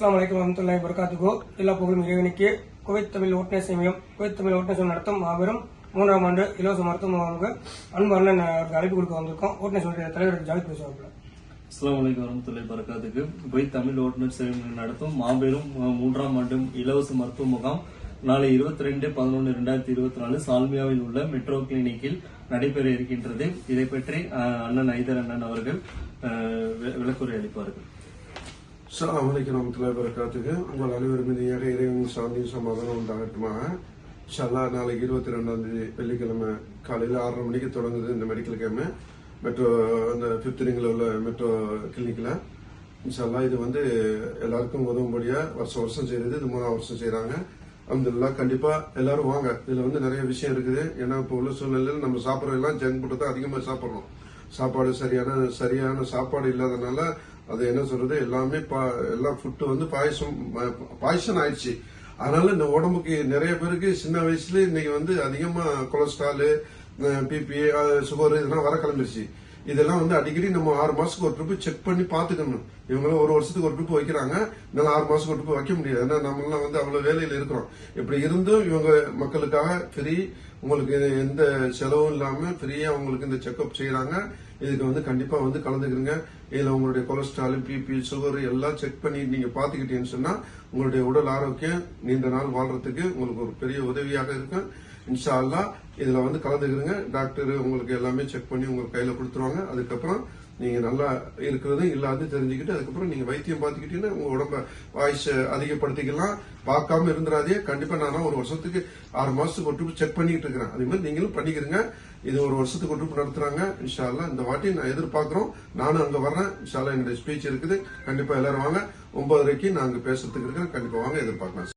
அஸ்லாம் வலைக்கம் வரமத்துல்லாய் வரகாத்துகோ எல்லா புகழும் இறைவனுக்கு. குவைத் தமிழ் ஓட்டுநர் சமயம் குவைத் தமிழ் ஓட்டுநர் சேவை நடத்தும் மாபெரும் மூன்றாம் ஆண்டு இலவச மருத்துவ முகாமுக்கு அன்பு அண்ணன் அவருக்கு அழைப்பு கொடுக்க வந்திருக்கோம். ஓட்டுநர் சேவை தலைவர் ஜாலி பேசுவாங்க அஸ்லாம் வலைக்கம் வரமத்துல்லாய் வரகாத்துக்கு குவைத் தமிழ் ஓட்டுநர் சேவை நடத்தும் மாபெரும் மூன்றாம் ஆண்டு இலவச மருத்துவ முகாம் நாளை இருபத்தி ரெண்டு பதினொன்று ரெண்டாயிரத்தி இருபத்தி நாலு சால்மியாவில் உள்ள மெட்ரோ கிளினிக்கில் நடைபெற இருக்கின்றது. இதை பற்றி அண்ணன் ஐதர் அண்ணன் அவர்கள் வி- விளக்குரை அளிப்பார்கள். அஸ்லாம் வலைக்கு வரமத்துல்லாஹி வரகாத்துக்கு உங்கள் அனைவரும் மீதியாக இறைவன் சாந்தியும் சமாதானம் உண்டாகட்டுமாக. ஷல்லா நாளைக்கு இருபத்தி ரெண்டாம் தேதி வெள்ளிக்கிழமை காலையில் ஆறரை மணிக்கு தொடங்குது இந்த மெடிக்கல் கேமு மெட்ரோ அந்த ஃபிஃப்த் ரிங்கில் உள்ள மெட்ரோ கிளினிக்கில் இன்ஷால்லா இது வந்து எல்லாருக்கும் உதவும்படியாக வருஷம் வருஷம் செய்யுது இது மூணாவது வருஷம் செய்கிறாங்க அல்ஹம்துலில்லாஹ் கண்டிப்பா எல்லாரும் வாங்க. இதுல வந்து நிறைய விஷயம் இருக்குது. ஏன்னா இப்போ உள்ள சூழ்நிலையில் நம்ம சாப்பிட்றதெல்லாம் ஜங்க் ஃபுட்டு தான் அதிகமாக சாப்பிட்றோம். சாப்பாடு சரியான சரியான சாப்பாடு இல்லாதனால அது என்ன சொல்றது? எல்லாமே பா- எல்லா ஃபுட்டு வந்து பாயசம் பாயசம் ஆயிடுச்சு. அதனால இந்த உடம்புக்கு நிறைய பேருக்கு சின்ன வயசுல இன்னைக்கு வந்து அதிகமா கொலஸ்ட்ரால் பிபி சுகர் இதெல்லாம் வர கிளம்பிருச்சு. இதெல்லாம் வந்து அடிக்கடி நம்ம ஆறு மாசத்துக்கு ஒரு ட்ரிப் செக் பண்ணி பாத்துக்கணும் இவங்களும் ஒரு வருஷத்துக்கு ஒரு ட்ரிப் வைக்கிறாங்க. என்னால ஆறு மாசத்துக்கு ஒரு ட்ரிப் வைக்க முடியாது. ஏன்னா நம்மளாம் வந்து அவ்வளவு வேலையில இருக்கிறோம். இப்படி இருந்தும் இவங்க மக்களுக்காக ஃப்ரீ உங்களுக்கு எந்த செலவும் இல்லாம ஃப்ரீயா உங்களுக்கு இந்த செக்அப் செய்யறாங்க இதுக்கு வந்து கண்டிப்பா வந்து கலந்துக்கிறீங்க. இதுல உங்களுடைய கொலஸ்ட்ரால் பிபி சுகர் எல்லாம் செக் பண்ணி நீங்க பாத்துக்கிட்டீங்கன்னு சொன்னா உங்களுடைய உடல் ஆரோக்கியம் நீண்ட நாள் வாழ்றதுக்கு உங்களுக்கு ஒரு பெரிய உதவியாக இருக்கும். இன்ஷா அல்லா இதுல வந்து கலந்துக்கிறீங்க. டாக்டர் உங்களுக்கு எல்லாமே செக் பண்ணி உங்களுக்கு கையில கொடுத்துருவாங்க. அதுக்கப்புறம் நீங்க நல்லா இருக்கிறது இல்லாது தெரிஞ்சுக்கிட்டு அதுக்கப்புறம் நீங்க வைத்தியம் பார்த்துக்கிட்டீங்கன்னா உங்க உடம்ப வாய்ஸ் அதிகப்படுத்திக்கலாம். பார்க்காம இருந்துடாதே கண்டிப்பா நானும் ஒரு வருஷத்துக்கு ஆறு மாசத்துக்கு ஒரு ட்ரிப் செக் பண்ணிட்டு இருக்கிறேன். அதே மாதிரி நீங்களும் பண்ணிக்கிறீங்க இது ஒரு வருஷத்துக்கு ஒரு ட்ரிப் நடத்துறாங்க. இன்ஷால்லா இந்த வாட்டி நான் எதிர்பார்க்கிறோம். நானும் அங்க வர்றேன். இன்ஷால்லா என்னுடைய ஸ்பீச் இருக்குது. கண்டிப்பா எல்லாரும் வாங்க. ஒன்பதரைக்கு நான் அங்க பேசுறதுக்கு இருக்கிறேன். கண்டிப்பா வாங்க எதிர்பார்க்கலாம்.